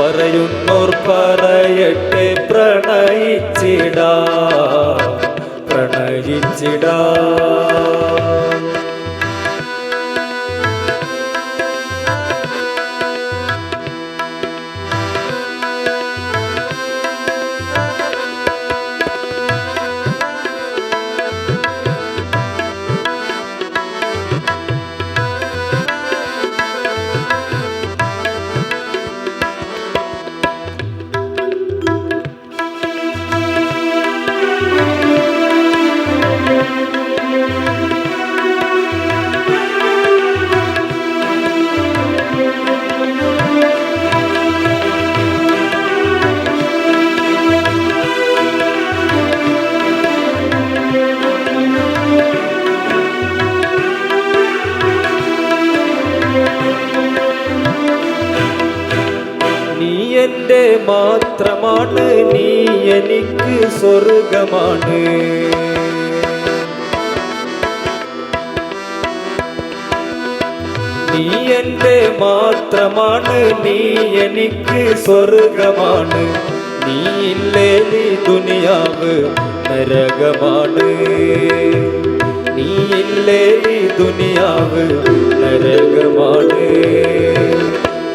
പറയുന്നോർ പറയട്ടെ എനിക്ക് സ്വർഗമാണ് നീ എൻ്റെ മാത്രമാണ് നീ എനിക്ക് സ്വർഗമാണ് നീ ഇല്ലേ നീ ദുനിയാവ് നരകമാണ് നീ ഇല്ലേ നീ ദുനിയാവ് നരകമാണ്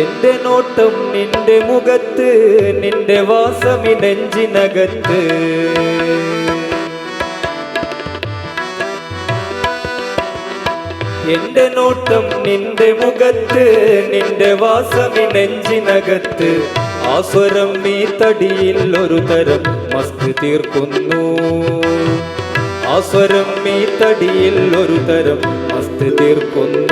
എന്റെ നോട്ടം നിന്റെ മുഖത്ത് നിന്റെ വാസമി നെഞ്ചിനകത്ത്. എന്റെ നോട്ടം നിന്റെ മുഖത്ത് നിന്റെ വാസമി നെഞ്ചിനകത്ത്. ആസ്വരം സ്വരം നീ തടിയിൽ ഒരു തരം മസ്ത് തീർക്കുന്നു. ആസ്വരം സ്വരം നീ തടിയിൽ ഒരു തരം മസ്ത് തീർക്കുന്നു.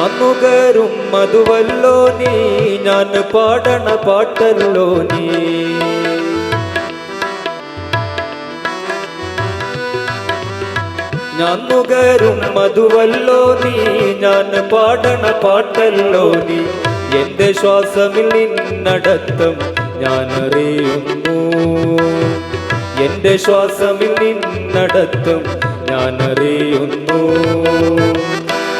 ഞാൻ നുകരും മധുവല്ലോ നീ ഞാൻ പാടണ പാട്ടല്ലോ നീ. ഞാൻ നുകരും മധുവല്ലോ നീ ഞാൻ പാടണ പാട്ടല്ലോ നീ. എന്റെ ശ്വാസമിൽ നിന്നടത്തം ഞാൻ അറിയുന്നു എന്റെ ശ്വാസമിൽ നിന്നടത്തം ഞാൻ അറിയുന്നു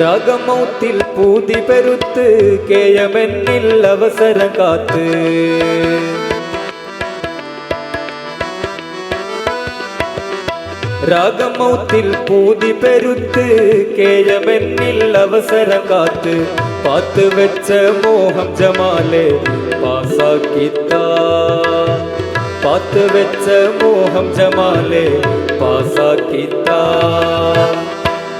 രാഗമൗത്തിൽ പൂതി പെരുത്ത് കേയമെന്നിൽ അവസരം കാത്ത് രാഗമൗത്തിൽ പൂതി പെരുത്ത് കേയമെന്നിൽ അവസരം കാത്ത് പാത്ത് വെച്ച മോഹം ജമാലെ പാസാക്കിത്താ പാത്ത് വെച്ച മോഹം ജമാലെ പാസാക്കിത്താ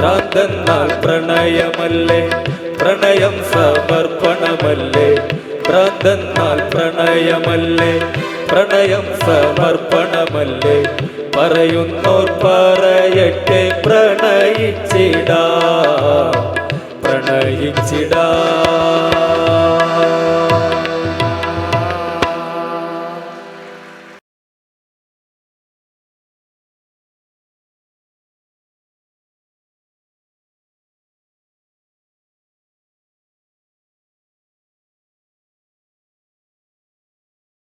ഭ്രാന്തെന്നാൽ പ്രണയമല്ലേ? പ്രണയം സമർപ്പണമല്ലേ? ഭ്രാന്തെന്നാൽ പ്രണയമല്ലേ? പ്രണയം സമർപ്പണമല്ലേ? പറയുന്നോർ പറയട്ടെ പ്രണയിച്ചിടാ. പ്രണയിച്ചിടാ.